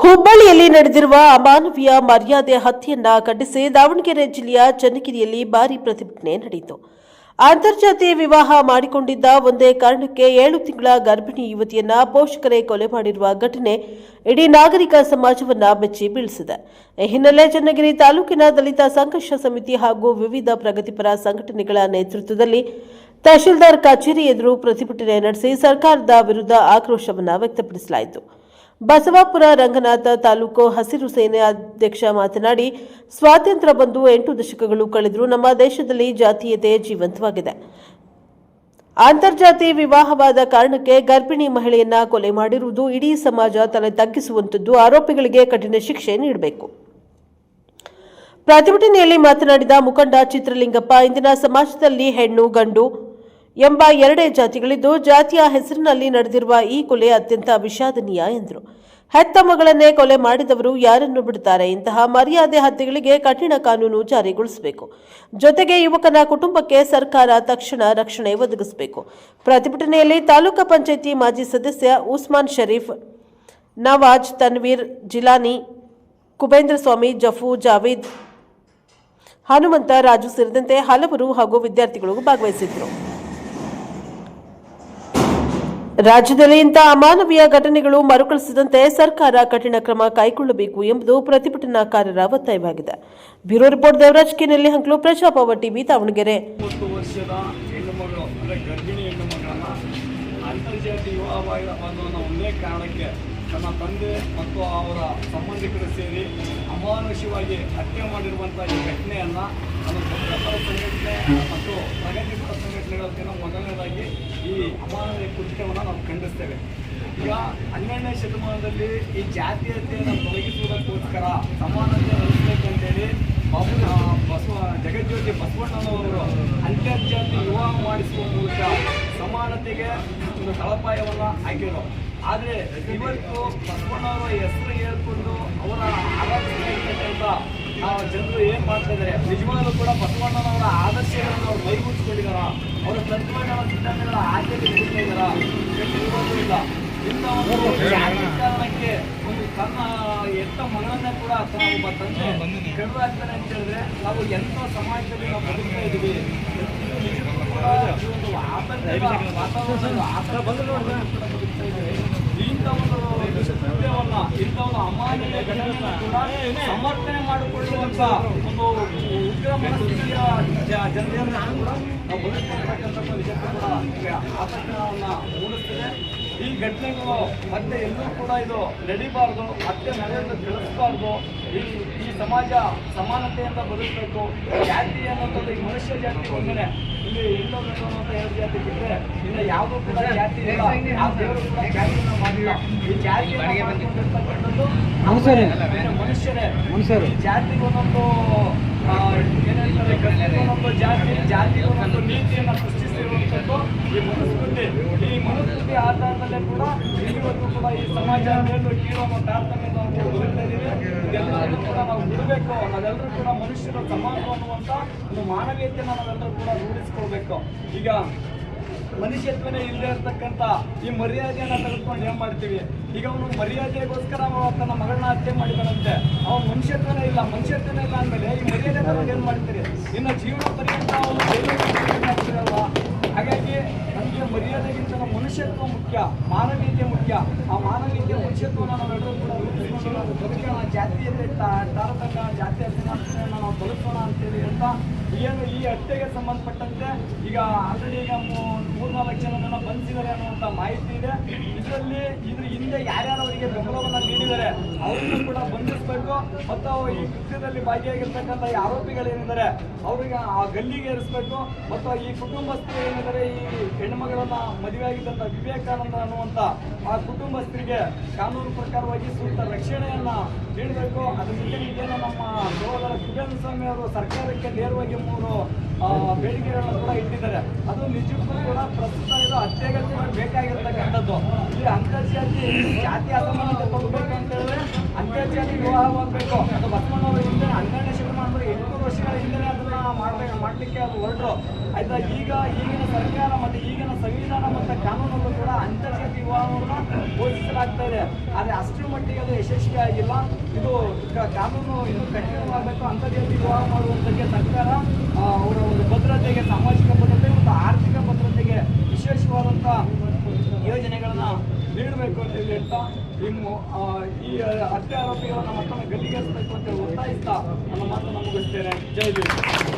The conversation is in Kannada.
ಹುಬ್ಬಳ್ಳಿಯಲ್ಲಿ ನಡೆದಿರುವ ಅಮಾನವೀಯ ಮರ್ಯಾದೆ ಹತ್ಯೆಯನ್ನ ಖಂಡಿಸಿ ದಾವಣಗೆರೆ ಜಿಲ್ಲೆಯ ಚನ್ನಗಿರಿಯಲ್ಲಿ ಭಾರಿ ಪ್ರತಿಭಟನೆ ನಡೆಯಿತು. ಅಂತರ್ಜಾತೀಯ ವಿವಾಹ ಮಾಡಿಕೊಂಡಿದ್ದ ಒಂದೇ ಕಾರಣಕ್ಕೆ ಏಳು ತಿಂಗಳ ಗರ್ಭಿಣಿ ಯುವತಿಯನ್ನ ಪೋಷಕರೇ ಕೊಲೆ ಮಾಡಿರುವ ಘಟನೆ ಇಡೀ ನಾಗರಿಕ ಸಮಾಜವನ್ನ ಬೆಚ್ಚಿ ಬೀಳಿಸಿದೆ. ಈ ಹಿನ್ನೆಲೆ ಚನ್ನಗಿರಿ ತಾಲೂಕಿನ ದಲಿತ ಸಂಘರ್ಷ ಸಮಿತಿ ಹಾಗೂ ವಿವಿಧ ಪ್ರಗತಿಪರ ಸಂಘಟನೆಗಳ ನೇತೃತ್ವದಲ್ಲಿ ತಹಶೀಲ್ದಾರ್ ಕಚೇರಿ ಎದುರು ಪ್ರತಿಭಟನೆ ನಡೆಸಿ ಸರ್ಕಾರದ ವಿರುದ್ಧ ಆಕ್ರೋಶವನ್ನ ವ್ಯಕ್ತಪಡಿಸಲಾಯಿತು. ಬಸವಾಪುರ ರಂಗನಾಥ ತಾಲೂಕು ಹಸಿರು ಸೇನೆ ಅಧ್ಯಕ್ಷ ಮಾತನಾಡಿ, ಸ್ವಾತಂತ್ರ್ಯ ಬಂದು ಎಂಟು ದಶಕಗಳು ಕಳೆದರೂ ನಮ್ಮ ದೇಶದಲ್ಲಿ ಜಾತೀಯತೆ ಜೀವಂತವಾಗಿದೆ. ಅಂತರ್ಜಾತಿ ವಿವಾಹವಾದ ಕಾರಣಕ್ಕೆ ಗರ್ಭಿಣಿ ಮಹಿಳೆಯನ್ನ ಕೊಲೆ ಮಾಡಿರುವುದು ಇಡೀ ಸಮಾಜ ತಲೆ ತಗ್ಗಿಸುವಂತದ್ದು ಆರೋಪಿಗಳಿಗೆ ಕಠಿಣ ಶಿಕ್ಷೆ ನೀಡಬೇಕು. ಪ್ರತಿಭಟನೆಯಲ್ಲಿ ಮಾತನಾಡಿದ ಮುಖಂಡ ಚಿತ್ರಲಿಂಗಪ್ಪ, ಇಂದಿನ ಸಮಾಜದಲ್ಲಿ ಹೆಣ್ಣು, ಗಂಡು ಎಂಬ ಎರಡೇ ಜಾತಿಗಳಿದ್ದು ಜಾತಿಯ ಹೆಸರಿನಲ್ಲಿ ನಡೆದಿರುವ ಈ ಕೊಲೆ ಅತ್ಯಂತ ವಿಷಾದನೀಯ ಎಂದರು. ಹೆತ್ತ ಮಗಳನ್ನೇ ಕೊಲೆ ಮಾಡಿದವರು ಯಾರನ್ನು ಬಿಡುತ್ತಾರೆ ಇಂತಹ ಮರ್ಯಾದೆ ಹತ್ಯೆಗಳಿಗೆ ಕಠಿಣ ಕಾನೂನು ಜಾರಿಗೊಳಿಸಬೇಕು. ಜೊತೆಗೆ ಯುವಕನ ಕುಟುಂಬಕ್ಕೆ ಸರ್ಕಾರ ತಕ್ಷಣ ರಕ್ಷಣೆ ಒದಗಿಸಬೇಕು. ಪ್ರತಿಭಟನೆಯಲ್ಲಿ ತಾಲೂಕು ಪಂಚಾಯಿತಿ ಮಾಜಿ ಸದಸ್ಯ ಉಸ್ಮಾನ್ ಶರೀಫ್, ನವಾಜ್ ತನ್ವೀರ್, ಜಿಲಾನಿ, ಕುಬೇಂದ್ರ ಸ್ವಾಮಿ, ಜಫು ಜಾವೀದ್, ಹನುಮಂತ ರಾಜು ಸೇರಿದಂತೆ ಹಲವರು ಹಾಗೂ ವಿದ್ಯಾರ್ಥಿಗಳು ಭಾಗವಹಿಸಿದ್ದರು. ರಾಜ್ಯದಲ್ಲಿ ಇಂತಹ ಅಮಾನವೀಯ ಘಟನೆಗಳು ಮರುಕಳಿಸದಂತೆ ಸರ್ಕಾರ ಕಠಿಣ ಕ್ರಮ ಕೈಗೊಳ್ಳಬೇಕು ಎಂಬುದು ಪ್ರತಿಭಟನಾಕಾರರ ಒತ್ತಾಯವಾಗಿದೆ. ಬ್ಯೂರೋ ರಿಪೋರ್ಟ್ ದೇವರಾಜ್ ಕೆನೆಲ್ಲಿ ಹಂಕ್ಲು ಪ್ರಜಾಪವ ಟಿವಿ ದಾವಣಗೆರೆ ಅಂತರ್ಜಾತಿ ಕಾರಣಕ್ಕೆ ತನ್ನ ತಂದೆ ಮತ್ತು ಅವರ ಸಂಬಂಧಿಕರು ಸೇರಿ ಅಮಾನುಷವಾಗಿ ಹತ್ಯೆ ಮಾಡಿರುವಂಥ ಈ ಘಟನೆಯನ್ನು ಅದು ಸಂಘಟನೆ ವತಿಯಿಂದ ಮೊದಲನೇದಾಗಿ ಈ ಅಮಾನವೀಯ ಕೃತ್ಯವನ್ನು ನಾವು ಖಂಡಿಸ್ತೇವೆ. ಈಗ ಹನ್ನೆರಡನೇ ಶತಮಾನದಲ್ಲಿ ಈ ಜಾತೀಯತೆಯನ್ನು ತೊಲಗಿಸುವುದಕ್ಕೋಸ್ಕರ ಸಮಾನತೆ ನಡೆಸಬೇಕಂತೇಳಿ ಆ, ಬಸವ ಜಗಜ್ಯೋತಿ ಬಸವಣ್ಣನವರು ಅಂತರ್ಜಾತಿ ವಿವಾಹ ಮಾಡಿಸುವ ಮೂಲಕ ಸಮಾನತೆಗೆ ಒಂದು ತಳಪಾಯವನ್ನು ಹಾಕಿದರು. ಆದರೆ ಇವತ್ತು ಬಸವಣ್ಣವರ ಹೆಸರು ಹೇಳ್ಕೊಂಡು ಅವರ ಆರಾಧನೆ ಜನರು ಏನು ಮಾಡ್ತಾ ಇದ್ದಾರೆ ನಿಜವಾಗಲೂ ಕೂಡ ಬಸವಣ್ಣನವರ ಆದರ್ಶಗಳನ್ನು ಅವ್ರು ಮೈಗೂಡಿಸ್ಕೊಂಡಿದ್ದಾರ ಅವರ ತತ್ವಗಳ ಸಿದ್ಧಾಂತಗಳ ಕೊಡ್ತಾ ಇದ್ದಾರ ಇಲ್ಲ ಇಂಥ ಒಂದು ಜಾತಿ ಕಾರಣಕ್ಕೆ ಒಂದು ತನ್ನ ಎಂಥ ಮಗಳನ್ನ ಕೂಡ ತನ್ನ ಒಬ್ಬ ತಂದೆ ಕೆಡವು ಆಗ್ತಾನೆ ಅಂತ ಹೇಳಿದ್ರೆ ನಾವು ಎಂಥ ಸಮಾಜದಲ್ಲಿ ನಾವು ಬದುಕ್ತಾ ಇದ್ದೀವಿ ಒಂದು ಆತಂಕದ ವಾತಾವರಣ ಆತಂಕದ ಕೂಡ ಬದುಕ್ತಾ ಇದ್ದೀವಿ. ಇಂಥ ಒಂದು ಕೃತ್ಯವನ್ನ ಇಂಥ ಒಂದು ಅಮಾನ್ಯ ಘಟನೆಯನ್ನು ಕೂಡ ಸಮರ್ಥನೆ ಮಾಡಿಕೊಳ್ಳುವಂತ ಒಂದು ಉಗ್ರ ಮನಸ್ಥಿತಿಯ ಜ- ಜನರನ್ನ ಕೂಡ ನಾವು ಬದುಕಿರ್ತಕ್ಕಂಥ ನಿಜಕ್ಕೂ ಕೂಡ ನಮ್ಗೆ ಮೂಡಿಸ್ತಿದೆ ಮೂಡಿಸ್ತದೆ. ಈ ಘಟನೆಗಳು ಮತ್ತೆ ಎಲ್ಲೂ ಕೂಡ ಇದು ನಡಿಬಾರ್ದು ಮತ್ತೆ ನಡೆಯೋದು ತಿಳಿಸ್ಬಾರ್ದು. ಈ ಈ ಸಮಾಜ ಸಮಾನತೆಯಿಂದ ಬದುಕಬೇಕು. ಜಾತಿ ಅನ್ನೋದು ಈ ಮನುಷ್ಯ ಜಾತಿ ಒಂದೇ ಇಲ್ಲಿ ಗಂಡು ಅನ್ನೋಂಥ ಎರಡು ಜಾತಿ ಬಿಟ್ಟರೆ ಇಲ್ಲ ಯಾವುದೂ ಕೂಡ ಜಾತಿ ಇಲ್ಲ. ಯಾವ ದೇವರು ಕೂಡ ಜಾತಿಯನ್ನು ಮಾಡಿಲ್ಲ. ಈ ಜಾತಿ ಮಾಡ್ಕೊಂಡಿರ್ತಕ್ಕಂಥದ್ದು ಮನುಷ್ಯರೇ. ಬೇರೆ ಮನುಷ್ಯರೇ. ಮನುಷ್ಯರು. ಜಾತಿಗೆ ಒಂದೊಂದು ಆ, ಏನಂತಾರೆ ಗತಿಗೆ ಒಂದೊಂದು ಜಾತಿ ಜಾತಿಗೆ ಒಂದು ನೀತಿಯನ್ನು ಸೃಷ್ಟಿಸಿರುವಂಥದ್ದು ಈ ಮನುಸ್ಮೃತಿ ಈ ಮನುಸ್ಮೃತಿ ಆಧಾರದಲ್ಲೇ ಕೂಡ ಇವತ್ತು ಕೂಡ ಈ ಸಮಾಜ ಮೇಲು ಕೀಳುವ ಇದ್ದೀವಿ ಇದೆಲ್ಲದನ್ನು ಕೂಡ ನಾವು ಬಿಡಬೇಕು ನಾವೆಲ್ಲರೂ ಕೂಡ ಮನುಷ್ಯರು ಸಮಾನ ಅನ್ನುವಂಥ ಒಂದು ಮಾನವೀಯತೆಯನ್ನು ನಾವೆಲ್ಲರೂ ಕೂಡ ರೂಢಿಸ್ಕೊಳ್ಬೇಕು ಈಗ ಮನುಷ್ಯತ್ವನೇ ಇಲ್ಲದೆ ಇರ್ತಕ್ಕಂಥ ಈ ಮರ್ಯಾದೆಯನ್ನ ತೆಗೆದುಕೊಂಡು ಏನು ಮಾಡ್ತೀವಿ? ಈಗ ಅವನು ಮರ್ಯಾದೆಗೋಸ್ಕರ ತನ್ನ ಮಗಳನ್ನ ಹತ್ಯೆ ಮಾಡಿದಾನಂತೆ. ಅವನು ಮನುಷ್ಯತ್ವನೇ ಇಲ್ಲ. ಮನುಷ್ಯತ್ವನೇ ಇಲ್ಲ ಅಂದಮೇಲೆ ಈ ಮರ್ಯಾದೆ ಏನ್ ಮಾಡ್ತೀರಿ? ಇನ್ನು ಜೀವನ ಮುಖ್ಯ ಮಾನವೀಯತೆ ಮುಖ್ಯ ಆ ಮಾನವೀಯತೆ ಮನುಷ್ಯತ್ವನ ನಾವೆಲ್ಲರೂ ಕೂಡ ತಾ- ತಾರತಮ್ಯ ಜಾತಿಯ ಸಮಾನತೆಯನ್ನು ನಾವು ಬದುಕೋಣ ಅಂತೇಳಿ ಹೇಳ್ತಾ ಏನು ಈ ಹತ್ಯೆಗೆ ಸಂಬಂಧಪಟ್ಟಂತೆ ಈಗ ಆಲ್ರೆಡಿ ಈಗ ಮೂರ್ನಾಲ್ಕು ಜನ ಬಂಧಿಸಿದ್ದಾರೆ ಅನ್ನುವಂಥ ಮಾಹಿತಿ ಇದೆ. ಇದರಲ್ಲಿ ಇದ್ರ ಹಿಂದೆ ಯಾರ್ಯಾರು ಅವರಿಗೆ ಬೆಂಬಲವನ್ನು ನೀಡಿದ್ದಾರೆ ಅವರನ್ನು ಕೂಡ ಬಂಧಿಸಬೇಕು. ಮತ್ತು ಈ ಕೃತ್ಯದಲ್ಲಿ ಭಾಗಿಯಾಗಿರ್ತಕ್ಕಂಥ ಈ ಆರೋಪಿಗಳೇನಿದ್ದಾರೆ, ಅವರಿಗೆ ಆ ಗಲ್ಲಿಗೆ ಏರಿಸಬೇಕು. ಮತ್ತು ಈ ಕುಟುಂಬಸ್ಥರು ಏನಿದ್ದಾರೆ, ಈ ಹೆಣ್ಮಗಳನ್ನ ಮದುವೆ ಆಗಿದ್ದಂಥ ವಿವೇಕಾನಂದ ಅನ್ನುವಂಥ ಆ ಕುಟುಂಬಸ್ಥರಿಗೆ ಕಾನೂನು ಪ್ರಕಾರವಾಗಿ ಸೂಕ್ತ ರಕ್ಷಣೆಯನ್ನ ನೀಡಬೇಕು ಅದ್ರ ಜೊತೆ ಏನು ನಮ್ಮ ಸಹೋದರ ಕುಬೇಂದ್ರ ಸ್ವಾಮಿ ಅವರು ಸರ್ಕಾರಕ್ಕೆ ನೇರವಾಗಿ ಮೂರು ಬೇಡಿಕೆಗಳನ್ನು ಕೂಡ ಇಟ್ಟಿದ್ದಾರೆ. ಅದು ನಿಜಕ್ಕೂ ಕೂಡ ಪ್ರಸ್ತುತ ಇದು ಅತ್ಯಗತ್ಯವಾಗಿ ಬೇಕಾಗಿರ್ತಕ್ಕಂಥದ್ದು. ಇಲ್ಲಿ ಅಂತರ್ಜಾತಿ ಜಾತಿ ಅಸಮಾನತೆ ಅಂತ ಹೇಳಿದ್ರೆ ಅಂತರ್ಜಾತಿ ವಿವಾಹವಾಗಬೇಕು ಅದು ಬಸವಣ್ಣವರ ಹಿಂದೆ ಎಂಟುನೂರು ವರ್ಷಗಳ ಹಿಂದೆ ಅದನ್ನ ಮಾಡ್ಬೇಕು ಮಾಡಲಿಕ್ಕೆ ಅದು ಹೊರಟರು. ಆಯ್ತಾ? ಈಗ ಈಗಿನ ಸರ್ಕಾರ ಮತ್ತು ಈಗಿನ ಸಂವಿಧಾನ ಮತ್ತು ಕಾನೂನಲ್ಲೂ ಕೂಡ ಅಂತರ್ಜಾತಿ ವಿವಾಹವನ್ನು ಘೋಷಿಸಲಾಗ್ತಾ ಇದೆ. ಆದರೆ ಅಷ್ಟರ ಮಟ್ಟಿಗೆ ಅದು ಯಶಸ್ವಿ ಆಗಿಲ್ಲ ಇದು ಕಾನೂನು ಇನ್ನು ಕಠಿಣವಾಗಬೇಕು ಅಂತರ್ಜಾತಿ ವಿವಾಹ ಮಾಡುವಂಥಕ್ಕೆ ಸರ್ಕಾರ ಅವರ ಒಂದು ಭದ್ರತೆಗೆ, ಸಾಮಾಜಿಕ ಭದ್ರತೆ ಮತ್ತು ಆರ್ಥಿಕ ಭದ್ರತೆಗೆ ವಿಶೇಷವಾದಂಥ ಯೋಜನೆಗಳನ್ನ ನೀಡಬೇಕು ಅಂತ ಹೇಳಿ ಹೇಳ್ತಾ ಆ, ಈ ಹತ್ಯೆ ಆರೋಪಿಗಳನ್ನ ಮತ್ತೊಮ್ಮೆ ಗಲ್ಲಿಗೇರಿಸಬೇಕು ಅಂತ ಒತ್ತಾಯಿಸ್ತಾ ನನ್ನ ಮಾತನ್ನು ಮುಗಿಸ್ತೇನೆ. ಜೈ ಭೀಮ್.